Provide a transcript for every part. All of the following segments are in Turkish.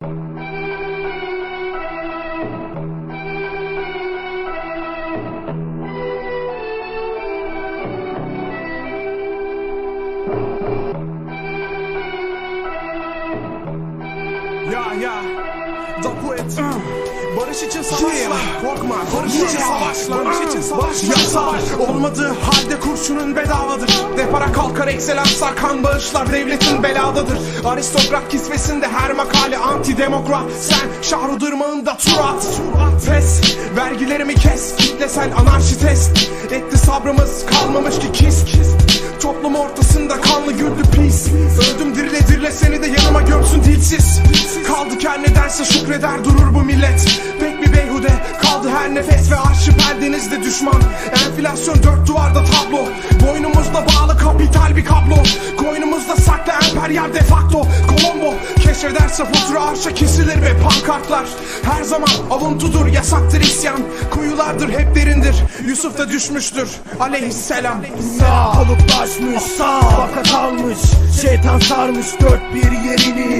Ya ya Da poet Barış için savaşlar Korkma. Barış için savaşlar Barış için savaşlar Yasa olmadığı halde kurşunun bedavadır. Depara kalkar ekselensler kan bağışlar Devletin beladadır. Aristokrat kisvesinde her makale antidemokrat. Sen şahru dırmağında tur at Pes Vergilerimi kes. Kitlesel anarşi test. Etti sabrımız kalmamış ki kis Nedense şükreder durur bu millet. Pek bir beyhude kaldı her nefes ve arşipel denizde düşman. Enflasyon dört duvarda tablo. Boynumuzda bağlı kapital bir kablo. Koynumuzda saklı emperyal defakto Kolombo keşfederse fatura arşa kesilir ve pankartlar. Her zaman avuntudur yasaktır isyan. Kuyulardır hep derindir. Yusuf da düşmüştür. Aleyhisselam. Sağ kalıplaşmış. Baka kalmış Şeytan sarmış. Dört bir yerini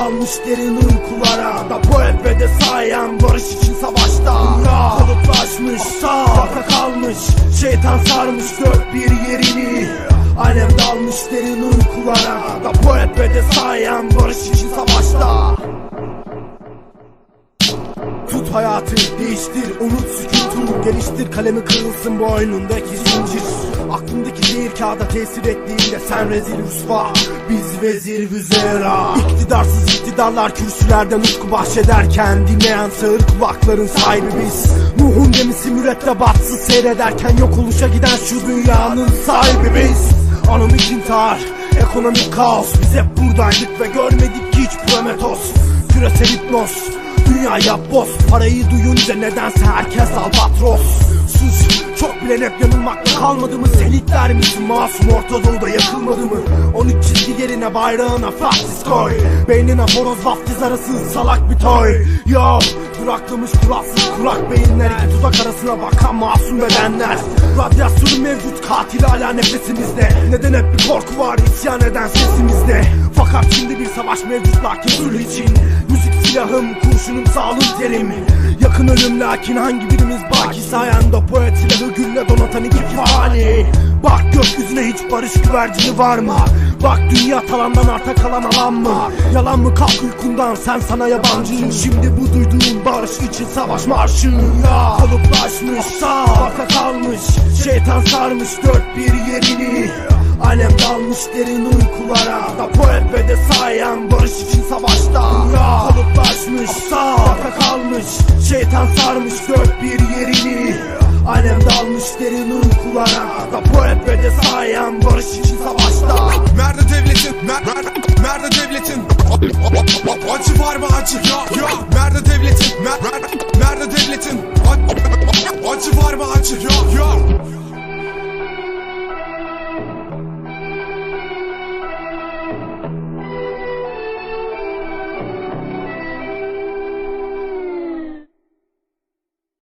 dalmış derin uykulara Da poet ve de sayan barış için savaşta. Kalıplaşmış Baka kalmış Şeytan sarmış dört bir yerini. Alem dalmış derin uykulara Da poet ve de sayan barış için savaşta. Tut hayatı değiştir unut sükutu Geliştir. Kalemi kırılsın bu oyunundaki zincir Aklındaki zehir kağıda tesir ettiğinde sen rezil rüsva Biz vezir vüzera. İktidarsız iktidarlar kürsülerden utku bahşederken Dinleyen sağır kulakların sahibi biz. Nuh'un gemisi mürettebatsız seyrederken Yok oluşa giden şu dünyanın sahibi biz. Anomik intihar Ekonomik kaos Biz hep buradaydık ve görmedik ki hiç Prometos Küresel hipnoz Dünya yap boz Parayı duyunca nedense herkes albatros. Sus çok bilen hep yanılmakta kalmadı mı? Sen hitler misin masum Orta Doğu'da yakılmadı mı? 13 çizgi yerine bayrağına Francis koy Beynine horoz vaftiz arası salak bir toy. Yo duraklamış kuralsız kurak beyinler iki tuzak arasına bakan masum bedenler. Radyasyon mevcut katil hala nefesimizde. Neden hep bir korku var isyan eden sesimizde? Fakat şimdi bir savaş mevcut lakin sulh için. Müzik silahım kurşunum sağlım terim Yakın ölüm lakin hangi birimiz baki sayende poet silahı gülle donatan iki fani? Bak gökyüzüne hiç barış güvercini var mı? Bak dünya talandan arta kalan alan mı? Yalan mı kalk uykundan sen sana yabancı? Şimdi bu duyduğun barış için savaş marşı. Ya Kalıplaşmış baka kalmış Şeytan sarmış dört bir yerini. Alem dalmış derin uykulara Da poet ve de sayan barış için savaşta. Kalıplaşmış sarmış dört bir yerini Alem dalmış derin uykulara Da poet ve de barış için savaşta Nerede devletin? Ner- ner- Nerede devletin? Acı var mı acı? Ya ya